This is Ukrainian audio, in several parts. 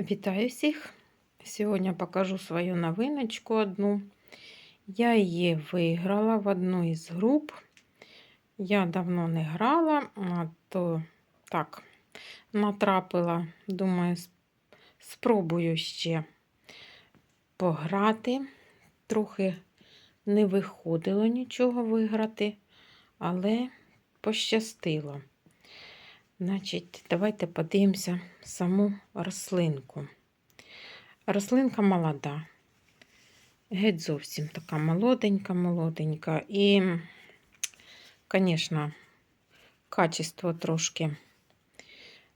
Вітаю всіх! Сьогодні покажу свою новиночку одну. Я її виграла в одну із груп. Я давно не грала, а то так, натрапила, думаю, спробую ще пограти. Трохи не виходило нічого виграти, але пощастило. Значить, давайте подивимося саму рослинку. Рослинка молода. Геть зовсім така молоденька, молоденька. І, звісно, качество трошки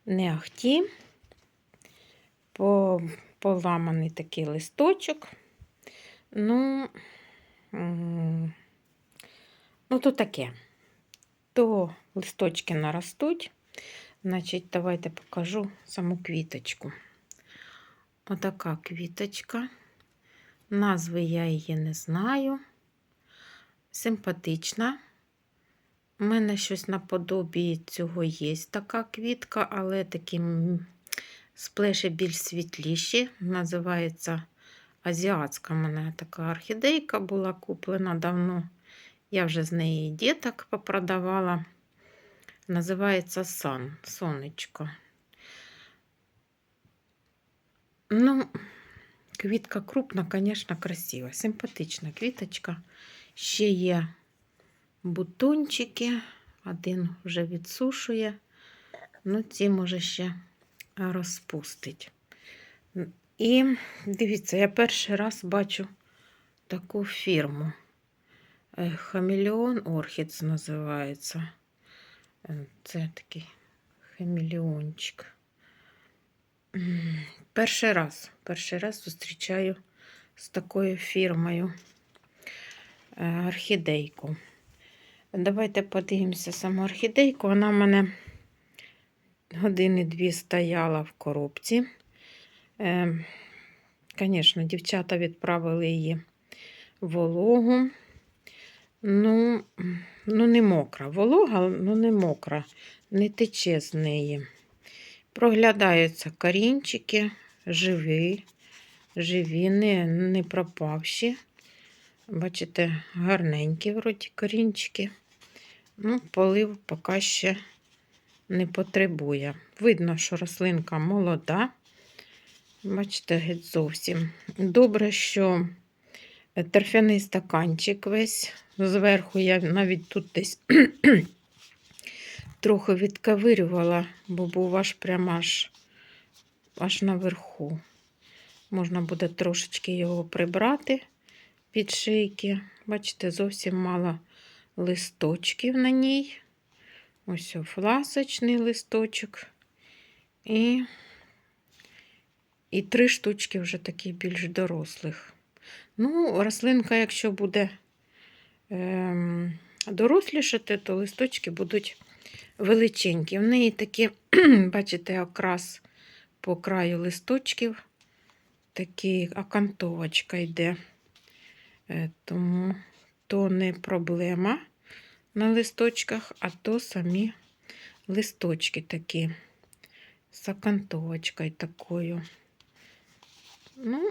не ахті. По, поламаний такий листочок. Ну, ну, то таке. То листочки наростуть. Значить, давайте покажу саму квіточку. Отака квіточка. Назви я її не знаю. Симпатична. У мене щось наподобі цього є така квітка, але такі сплеші більш світліші. Називається азіатська. У мене така орхідейка була куплена давно. Я вже з неї діток попродавала. Називається сан, сонечко. Ну, квітка крупна, звісно, красива, симпатична квіточка. Ще є бутончики, один вже відсушує, ну, ці може ще розпустить. І дивіться, я перший раз бачу таку фірму. Е, Хамелеон Орхідс називається. Е, Це такий хамелеончик. Перший раз, перший раз зустрічаю з такою фірмою е, орхідейку. Давайте подивимося саму орхідейку. Вона в мене години-дві стояла в коробці. Звісно, дівчата відправили її вологу. Ну, ну, не мокра. Волога, ну не мокра, не тече з неї. Проглядаються корінчики, живі, живі, не, не пропавші. Бачите, гарненькі вроді корінчики. Ну, полив поки ще не потребує. Видно, що рослинка молода. Бачите, геть зовсім. Добре, що торфяний стаканчик весь. Зверху я навіть тут десь трохи відковирювала, бо був аж прямо аж, аж наверху. Можна буде трошечки його прибрати під шийки. Бачите, зовсім мало листочків на ній. Ось фласочний листочок. І, і три штучки вже такі більш дорослих. Ну, рослинка, якщо буде ем, дорослішати, то листочки будуть величенькі. В неї такі, бачите, окрас по краю листочків, такі окантовочка йде. Е, Тому то не проблема на листочках, а то самі листочки такі з окантовочкою такою. Ну,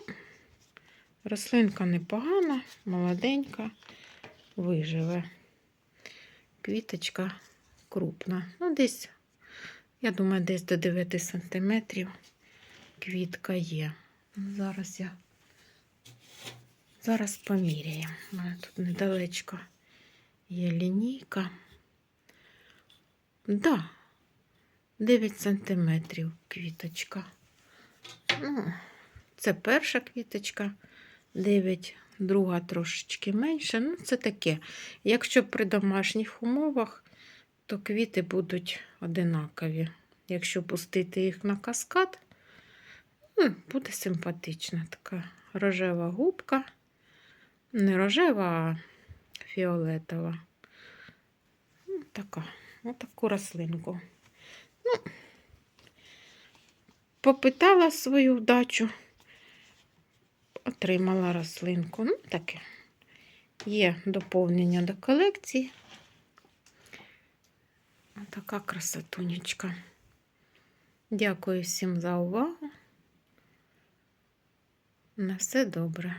рослинка непогана, молоденька, виживе. Квіточка крупна. Ну, десь, я думаю, десь до 9 сантиметрів квітка є. Зараз я зараз поміряємо. У мене тут недалечко є лінійка. Да, 9 сантиметрів квіточка. Ну, це перша квіточка, 9, друга трошечки менше. Ну, це таке. Якщо при домашніх умовах, то квіти будуть одинакові. Якщо пустити їх на каскад, ну, буде симпатична така рожева губка. Не рожева, а фіолетова. Ну, така, отаку рослинку. Ну, попитала свою вдачу, отримала рослинку. Ну, таке. Є доповнення до колекції. Отака красотунечка. Дякую всім за увагу. На все добре.